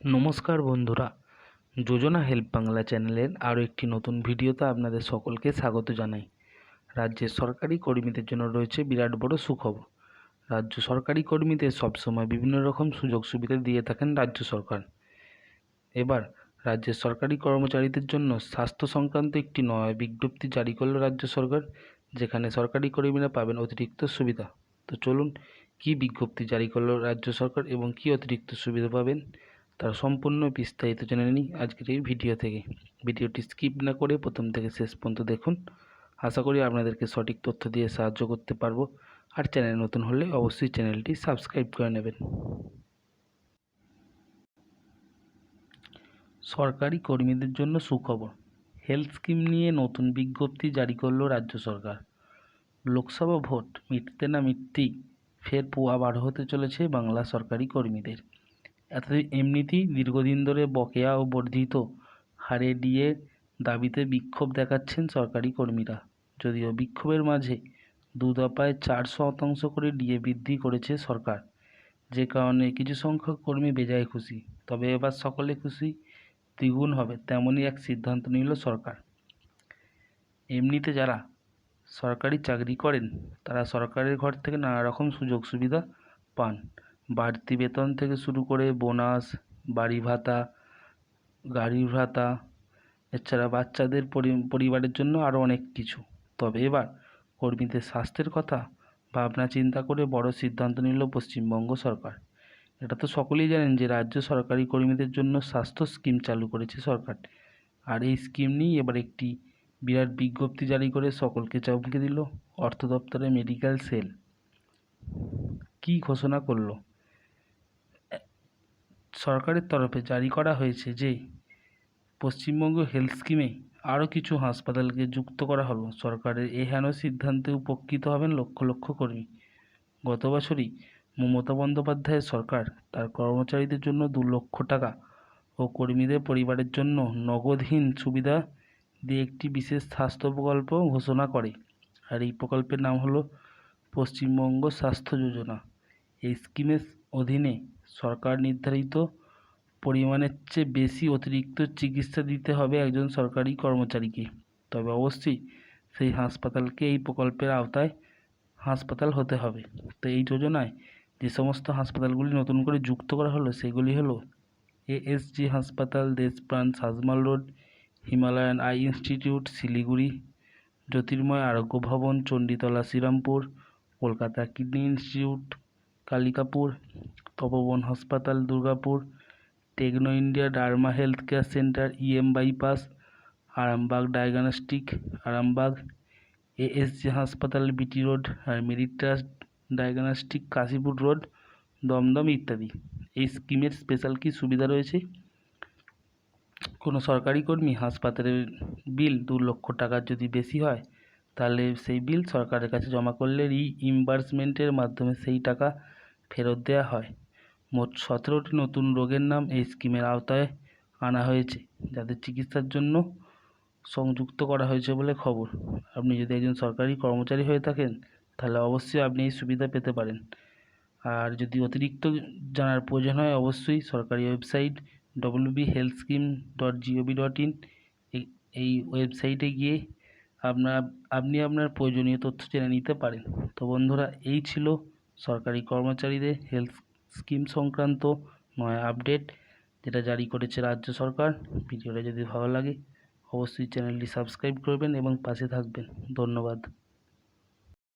নমস্কার বন্ধুরা, যোজনা হেল্প বাংলা চ্যানেলের আরও একটি নতুন ভিডিওতে আপনাদের সকলকে স্বাগত জানাই। রাজ্যের সরকারি কর্মীদের জন্য রয়েছে বিরাট বড় সুখবর। রাজ্য সরকারি কর্মীদের সবসময় বিভিন্ন রকম সুযোগ সুবিধা দিয়ে থাকেন রাজ্য সরকার। এবার রাজ্যের সরকারি কর্মচারীদের জন্য স্বাস্থ্য সংক্রান্ত একটি নয় বিজ্ঞপ্তি জারি করল রাজ্য সরকার, যেখানে সরকারি কর্মীরা পাবেন অতিরিক্ত সুবিধা। তো চলুন, কী বিজ্ঞপ্তি জারি করল রাজ্য সরকার এবং কী অতিরিক্ত সুবিধা পাবেন? তার সম্পূর্ণ বিস্তারিত জেনে নিই আজকের এই ভিডিও থেকে। ভিডিওটি স্কিপ না করে প্রথম থেকে শেষ পর্যন্ত দেখুন। আশা করি আপনাদেরকে সঠিক তথ্য দিয়ে সাহায্য করতে পারব। আর চ্যানেল নতুন হলে অবশ্যই চ্যানেলটি সাবস্ক্রাইব করে নেবেন। সরকারি কর্মীদের জন্য সুখবর। হেলথ স্কিম নিয়ে নতুন বিজ্ঞপ্তি জারি করল রাজ্য সরকার। লোকসভা ভোট মিটতে না মিটতেই ফের পোয়া বার হতে চলেছে বাংলা সরকারি কর্মীদের। এমনিতেই দীর্ঘদিন ধরে বকেয়া ও বর্ধিত হারে ডিএ দাবিতে বিক্ষোভ দেখাচ্ছেন সরকারি কর্মীরা। যদিও বিক্ষোভের মাঝে দু দফায় চার শতাংশ করে ডিএ বৃদ্ধি করেছে সরকার। যে কারণে কিছু সংখ্যক কর্মী বেজায় খুশি। তবে এবার সকলে খুশি, দ্বিগুণ হবে তেমনই এক সিদ্ধান্ত নিল সরকার। এমনিতে যারা সরকারি চাকরি করেন, তারা সরকারের ঘর থেকে নানা রকম সুযোগ সুবিধা পান। বাড়তি বেতন থেকে শুরু করে বোনাস, বাড়ি ভাতা গাড়ি ভাতা, এছাড়া বাচ্চাদের পরিবারের জন্য আরও অনেক কিছু। তবে এবার কর্মীদের স্বাস্থ্যের কথা ভাবনা চিন্তা করে বড় সিদ্ধান্ত নিল পশ্চিমবঙ্গ সরকার। এটা তো সকলেই জানেন যে রাজ্য সরকারি কর্মীদের জন্য স্বাস্থ্য স্কিম চালু করেছে সরকার। আর এই স্কিম নিয়েই এবার একটি বিরাট বিজ্ঞপ্তি জারি করে সকলকে চমকে দিল অর্থ দপ্তরের মেডিকেল সেল। কী ঘোষণা করল? সরকারের তরফে জারি করা হয়েছে যে, পশ্চিমবঙ্গ হেলথ স্কিমে আরও কিছু হাসপাতালকে যুক্ত করা হলো। সরকারের এই হেন সিদ্ধান্তে উপকৃত হবেন লক্ষ লক্ষ কর্মী। গত বছরই মমতা বন্দ্যোপাধ্যায়ের সরকার তার কর্মচারীদের জন্য দু লক্ষ টাকা ও কর্মীদের পরিবারের জন্য নগদহীন সুবিধা দিয়ে একটি বিশেষ স্বাস্থ্য প্রকল্প ঘোষণা করে। আর এই প্রকল্পের নাম হলো পশ্চিমবঙ্গ স্বাস্থ্য যোজনা। এই স্কিমের অধীনে সরকার নির্ধারিত পরিমাণের চেয়ে বেশি অতিরিক্ত চিকিৎসা দিতে হবে একজন সরকারি কর্মচারীকে। তবে অবশ্যই সেই হাসপাতালকে এই প্রকল্পের আওতায় হাসপাতাল হতে হবে। তো এই যোজনায় যে সমস্ত হাসপাতালগুলি নতুন করে যুক্ত করা হলো, সেগুলি হলো এএসজি হাসপাতাল, Deshapran, সাজমাল road, Himalayan eye institute, Siliguri, Jyotirmoy Arogya Bhavan, Chanditala Serampore, Kolkata kidney institute, Kalikapur Tapoban হাসপাতাল, Durgapur, Techno India, derma health care centre, EM bypass, Arambagh diagnostic, Arambagh, ASG হাসপাতাল, বিটি রোড, আর merit trust diagnostic, Kashipur road, Dumdum ইত্যাদি। এই স্কিমের special কি সুবিধা রয়েছে? কোনো সরকারি কর্মী হাসপাতালের বিল দু লক্ষ টাকার যদি বেশি হয়, তাহলে সেই বিল সরকারের কাছে জমা করলে রিইম্বার্সমেন্টের মাধ্যমে সেই টাকা ফেরত দেওয়া হয়। মোট সতেরোটি নতুন রোগের নাম এই স্কিমের আওতায় আনা হয়েছে, যাদের চিকিৎসার জন্য সংযুক্ত করা হয়েছে বলে খবর। আপনি যদি একজন সরকারি কর্মচারী হয়ে থাকেন, তাহলে অবশ্যই আপনি এই সুবিধা পেতে পারেন। আর যদি অতিরিক্ত জানার প্রয়োজন হয়, অবশ্যই সরকারি website WB health scheme dot GOV dot in এই ওয়েবসাইটে গিয়ে আপনার, আপনি আপনার প্রয়োজনীয় তথ্য জেনে নিতে পারেন। তো বন্ধুরা, এই ছিল সরকারি কর্মচারীদের হেলথ স্কিম সংক্রান্ত, নয়া আপডেট যেটা জারি করেছে রাজ্য সরকার। ভিডিওটা যদি ভালো লাগে, অবশ্যই চ্যানেলটি সাবস্ক্রাইব করবেন এবং পাশে থাকবেন। ধন্যবাদ।